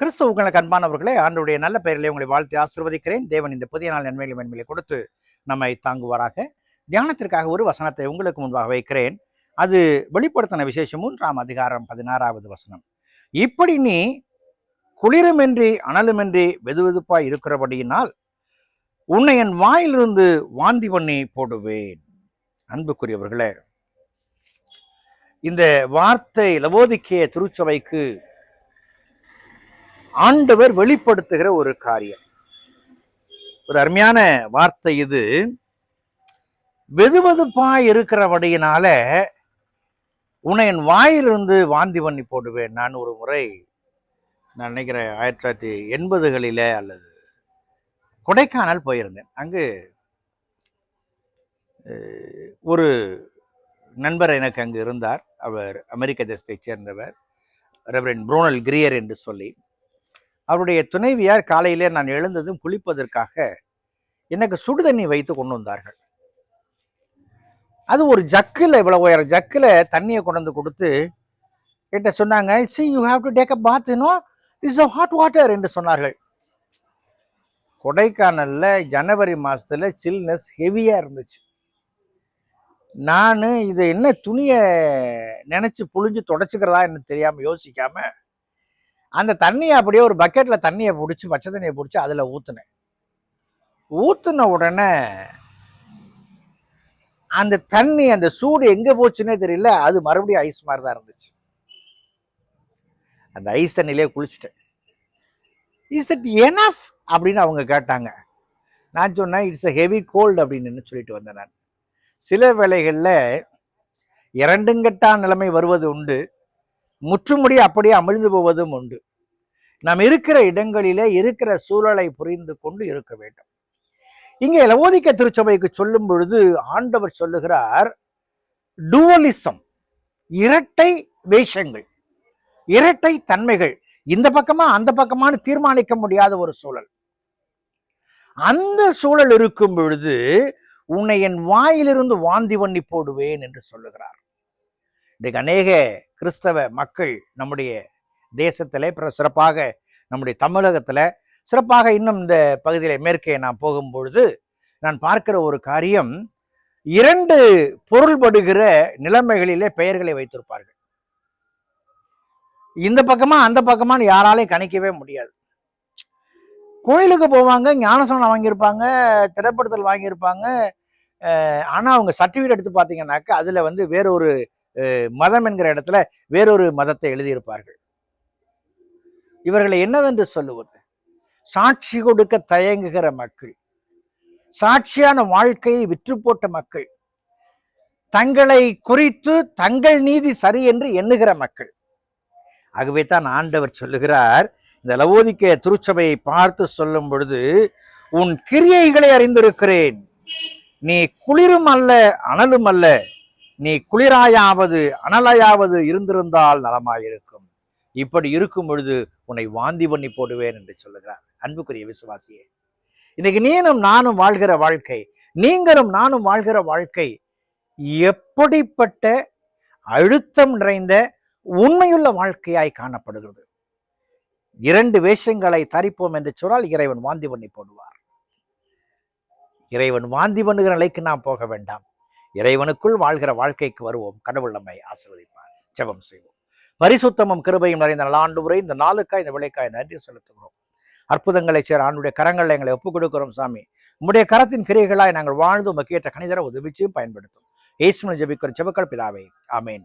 கிறிஸ்துவுக்களுக்கு கண்பானவர்களே ஆண்டுடைய நல்ல பெயரிலே உங்களை வாழ்த்து ஆசிர்வதிக்கிறேன். தேவன் இந்த புதிய நாள் நன்மைகளை மேன்மைகளை கொடுத்து நம்மை தாங்குவாராக. தியானத்திற்காக ஒரு வசனத்தை உங்களுக்கு முன்பாக வைக்கிறேன். அது வெளிப்படுத்தின விசேஷம் மூன்றாம் அதிகாரம் பதினாறாவது வசனம். இப்படி நீ குளிருமின்றி அனலுமின்றி வெதுவெதுப்பாய் இருக்கிறபடியினால் உன்னை என் வாயிலிருந்து வாந்தி பண்ணி போடுவேன். அன்புக்குரியவர்களே இந்த வார்த்தை லவோதிக்கிய திருச்சபைக்கு ஆண்டவர் வெளிப்படுத்துகிற ஒரு காரியம். ஒரு அருமையான வார்த்தை இது. வெதுவெதுப்பா இருக்கிறபடியினால உன்னை என் வாயிலிருந்து வாந்தி பண்ணி போடுவேன். நான் ஒரு முறை நான் நினைக்கிறேன் ஆயிரத்தி தொள்ளாயிரத்தி எண்பதுகளில அல்லது கொடைக்கானல் போயிருந்தேன். அங்கு ஒரு நண்பர் எனக்கு அங்கு இருந்தார். அவர் அமெரிக்க தேசத்தைச் சேர்ந்தவர். ரெவரன் புரோனல் கிரியர் என்று சொல்லி. அவருடைய துணைவியார் காலையிலே நான் எழுந்ததும் குளிப்பதற்காக எனக்கு சுடுதண்ணி வைத்து கொண்டு வந்தார்கள். அது ஒரு ஜக்கில் இவ்வளோ உயர ஜக்கில் தண்ணியை கொண்டு வந்து கொடுத்து என்கிட்ட சொன்னாங்க see you have to take a bath you know is a hot water என்று சொன்னார்கள். கொடைக்கானலில் ஜனவரி மாதத்தில் சில்னஸ் ஹெவியாக இருந்துச்சு. நான் இது என்ன துணியை நினச்சி புழிஞ்சு தொடச்சிக்கிறதா என்ன தெரியாமல் யோசிக்காமல் அந்த தண்ணியை அப்படியே ஒரு பக்கெட்டில் தண்ணியை பிடிச்சி பச்சை தண்ணியை பிடிச்சி அதில் ஊற்றுனேன் ஊற்றுன உடனே அந்த தண்ணி அந்த சூடு எங்கே போச்சுன்னே தெரியல. அது மறுபடியும் ஐஸ் மாதிரி தான் இருந்துச்சு. அந்த ஐஸ் தண்ணியிலே குளிச்சுட்டேன். இஸ் இட் எனஃப் அப்படின்னு அவங்க கேட்டாங்க. நான் சொன்னேன் இட்ஸ் எ ஹெவி கோல்டு அப்படின்னு சொல்லிட்டு வந்தேன் நான். சில வேளைகளில் இரண்டுங்கட்டா நிலைமை வருவது உண்டு. முற்றுமுடி அப்படியே அமிழ்ந்து போவதும் உண்டு. நாம் இருக்கிற இடங்களிலே இருக்கிற சூழலை புரிந்து கொண்டு இருக்க வேண்டும். இங்கே லவோதிக்க திருச்சபைக்கு சொல்லும் பொழுது ஆண்டவர் சொல்லுகிறார் டூவலிசம் இரட்டை வேஷங்கள் இரட்டை தன்மைகள் இந்த பக்கமா அந்த பக்கமான்னு தீர்மானிக்க முடியாத ஒரு சூழல். அந்த சூழல் இருக்கும் பொழுது உன்னை என் வாயிலிருந்து வாந்தி பண்ணி போடுவேன் என்று சொல்லுகிறார். இன்றைக்கு அநேக கிறிஸ்தவ மக்கள் நம்முடைய தேசத்தில் பிற சிறப்பாக நம்முடைய தமிழகத்தில் சிறப்பாக இன்னும் இந்த பகுதியில் மேற்கே நான் போகும்பொழுது நான் பார்க்கிற ஒரு காரியம் இரண்டு பொருள்படுகிற நிலைமைகளிலே பெயர்களை வைத்திருப்பார்கள். இந்த பக்கமா அந்த பக்கமானு யாராலையும் கணிக்கவே முடியாது. கோயிலுக்கு போவாங்க ஞானசனம் வாங்கியிருப்பாங்க திரைப்படத்தில் வாங்கியிருப்பாங்க ஆனால் அவங்க சர்டிஃபிகேட் எடுத்து பார்த்தீங்கன்னாக்கா அதில் வந்து வேறொரு மதம் என்கிற இடத்துல வேறொரு மதத்தை எழுதியிருப்பார்கள். இவர்களை என்னவென்று சொல்லுவது? சாட்சி கொடுக்க தயங்குகிற மக்கள் சாட்சியான வாழ்க்கையை விற்று போட்ட மக்கள் தங்களை குறித்து தங்கள் நீதி சரி என்று எண்ணுகிற மக்கள். ஆகவே தான் ஆண்டவர் சொல்லுகிறார் இந்த லவோதிக்க திருச்சபையை பார்த்து சொல்லும் பொழுது உன் கிரியைகளை அறிந்திருக்கிறேன். நீ குளிரும் அல்ல அனலும் அல்ல. நீ குளிராயாவது அனலையாவது இருந்திருந்தால் நலமாயிருக்கும். இப்படி இருக்கும் பொழுது உன்னை வாந்தி பண்ணி போடுவேன் என்று சொல்லுகிறார். அன்புக்குரிய விசுவாசியே இன்னைக்கு நீனும் நானும் வாழ்கிற வாழ்க்கை நீங்களும் நானும் வாழ்கிற வாழ்க்கை எப்படிப்பட்ட அழுத்தம் நிறைந்த உண்மையுள்ள வாழ்க்கையாய் காணப்படுகிறது? இரண்டு வேஷங்களை தரிப்போம் என்று சொன்னால் இறைவன் வாந்தி பண்ணி போடுவார். இறைவன் வாந்தி பண்ணுகிற நிலைக்கு நாம் போக வேண்டாம். இறைவனுக்குள் வாழ்கிற வாழ்க்கைக்கு வருவோம். கடவுள் நம்மை ஆசிர்வதிப்பார். ஜெபம் செய்வோம். பரிசுத்தமும் கிருபையும் நிறைந்த நல்லாண்டு உரை இந்த நாளுக்காய் இந்த விளைக்காய் நன்றி செலுத்துகிறோம். அற்புதங்களை சேர ஆண்டுடைய கரங்களை எங்களை ஒப்புக் கொடுக்கிறோம் சாமி. உம்முடைய கரத்தின் கிரியைகளாய் நாங்கள் வாழ்ந்து உமக்கு ஏற்ற கணிதர உதவிச்சு பயன்படுத்தும். ஏசுமன் ஜபிக்கிற ஜெபக்கள் பிதாவை. ஆமென்.